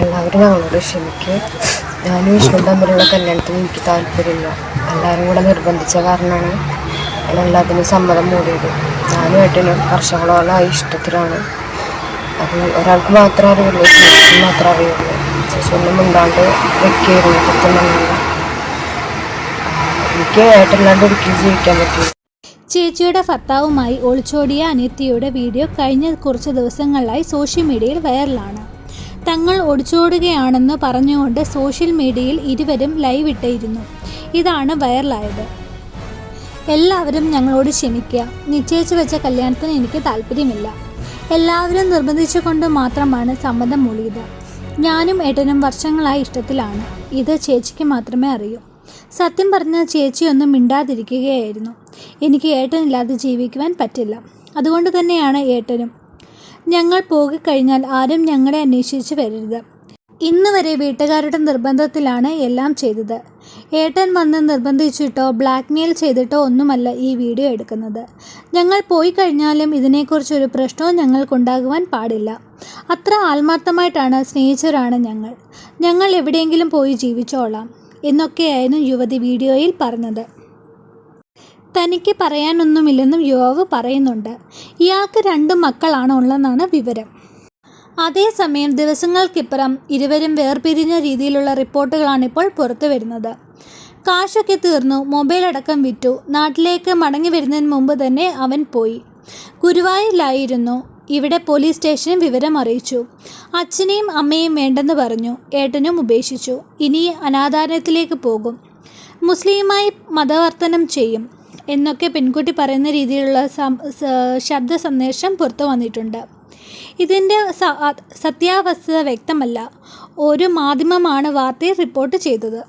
എല്ലാവരും ഞങ്ങളോട് ക്ഷമിക്കുക ഞാനും വിഷ്ണു തമ്മിലുള്ള കല്യാണത്തിന് എനിക്ക് താല്പര്യമില്ല. എല്ലാവരും കൂടെ നിർബന്ധിച്ച കാരണമാണ് ഞാൻ എല്ലാത്തിനും സമ്മതം മൂടിയത്. ഞാനും ഏട്ടനും വർഷങ്ങളോളമായി ഇഷ്ടത്തിലാണ്. അത് ഒരാൾക്ക് മാത്രമേ അറിയുള്ളൂ ചേച്ചിക്ക് മാത്രമേ അറിയുള്ളൂ. ചേച്ചി ഉണ്ടാണ്ട് വെക്കുകയായിരുന്നു പറ്റുന്നില്ല എനിക്ക് ഏട്ടല്ലാണ്ട് ഒരിക്കലും ജീവിക്കാൻ പറ്റില്ല. ചേച്ചിയുടെ ഭർത്താവുമായി ഒളിച്ചോടിയ അനിത്യയുടെ വീഡിയോ കഴിഞ്ഞ കുറച്ച് ദിവസങ്ങളിലായി സോഷ്യൽ മീഡിയയിൽ വൈറലാണ്. തങ്ങൾ ഒളിച്ചോടുകയാണെന്ന് പറഞ്ഞുകൊണ്ട് സോഷ്യൽ മീഡിയയിൽ ഇരുവരും ലൈവ് ഇട്ടിരുന്നു. ഇതാണ് വൈറലായത്. എല്ലാവരും ഞങ്ങളോട് ക്ഷമിക്കുക. നിശ്ചയിച്ചു വെച്ച കല്യാണത്തിന് എനിക്ക് താല്പര്യമില്ല. എല്ലാവരും നിർബന്ധിച്ചുകൊണ്ട് മാത്രമാണ് സമ്മതം മൂളിയത്. ഞാനും ഏട്ടനും വർഷങ്ങളായി ഇഷ്ടത്തിലാണ്. ഇത് ചേച്ചിക്ക് മാത്രമേ അറിയൂ. സത്യം പറഞ്ഞ ചേച്ചിയൊന്നും മിണ്ടാതിരിക്കുകയായിരുന്നു. എനിക്ക് ഏട്ടനില്ലാതെ ജീവിക്കുവാൻ പറ്റില്ല. അതുകൊണ്ട് തന്നെയാണ് ഏട്ടനും ഞങ്ങൾ പോകിക്കഴിഞ്ഞാൽ ആരും ഞങ്ങളെ അന്വേഷിച്ച് വരരുത്. ഇന്ന് വരെ വീട്ടുകാരുടെ നിർബന്ധത്തിലാണ് എല്ലാം ചെയ്തത്. ഏട്ടൻ വന്ന് നിർബന്ധിച്ചിട്ടോ ബ്ലാക്ക്മെയിൽ ചെയ്തിട്ടോ ഒന്നുമല്ല ഈ വീഡിയോ എടുക്കുന്നത്. ഞങ്ങൾ പോയി കഴിഞ്ഞാലും ഇതിനെക്കുറിച്ചൊരു പ്രശ്നവും ഞങ്ങൾക്കുണ്ടാകുവാൻ പാടില്ല. അത്ര ആത്മാർത്ഥമായിട്ടാണ് സ്നേഹിച്ചവരാണ് ഞങ്ങൾ. ഞങ്ങൾ എവിടെയെങ്കിലും പോയി ജീവിച്ചോളാം എന്നൊക്കെയായിരുന്നു യുവതി വീഡിയോയിൽ പറഞ്ഞത്. തനിക്ക് പറയാനൊന്നുമില്ലെന്നും യുവാവ് പറയുന്നുണ്ട്. ഇയാൾക്ക് രണ്ട് മക്കളാണ് ഉള്ളതെന്നാണ് വിവരം. അതേസമയം ദിവസങ്ങൾക്കിപ്പുറം ഇരുവരും വേർപിരിഞ്ഞ രീതിയിലുള്ള റിപ്പോർട്ടുകളാണ് ഇപ്പോൾ പുറത്തു വരുന്നത്. കാശൊക്കെ തീർന്നു മൊബൈൽ അടക്കം വിറ്റു നാട്ടിലേക്ക് മടങ്ങി വരുന്നതിന് മുമ്പ് തന്നെ അവൻ പോയി. ഗുരുവായൂരിലായിരുന്നു. ഇവിടെ പോലീസ് സ്റ്റേഷനും വിവരം അറിയിച്ചു. അച്ഛനെയും അമ്മയും വേണ്ടെന്ന് പറഞ്ഞു. ഏട്ടനും ഉപേക്ഷിച്ചു. ഇനി അനാഥാലയത്തിലേക്ക് പോകും. മുസ്ലിമായി മതവർത്തനം ചെയ്യും. എന്നൊക്കെ പെൺകുട്ടി പറയുന്ന രീതിയിലുള്ള ശബ്ദ സന്ദേശം പുറത്തു വന്നിട്ടുണ്ട്. ഇതിന്റെ സത്യാവസ്ഥ വ്യക്തമല്ല. ഒരു മാധ്യമമാണ് വാർത്തയെ റിപ്പോർട്ട് ചെയ്തത്.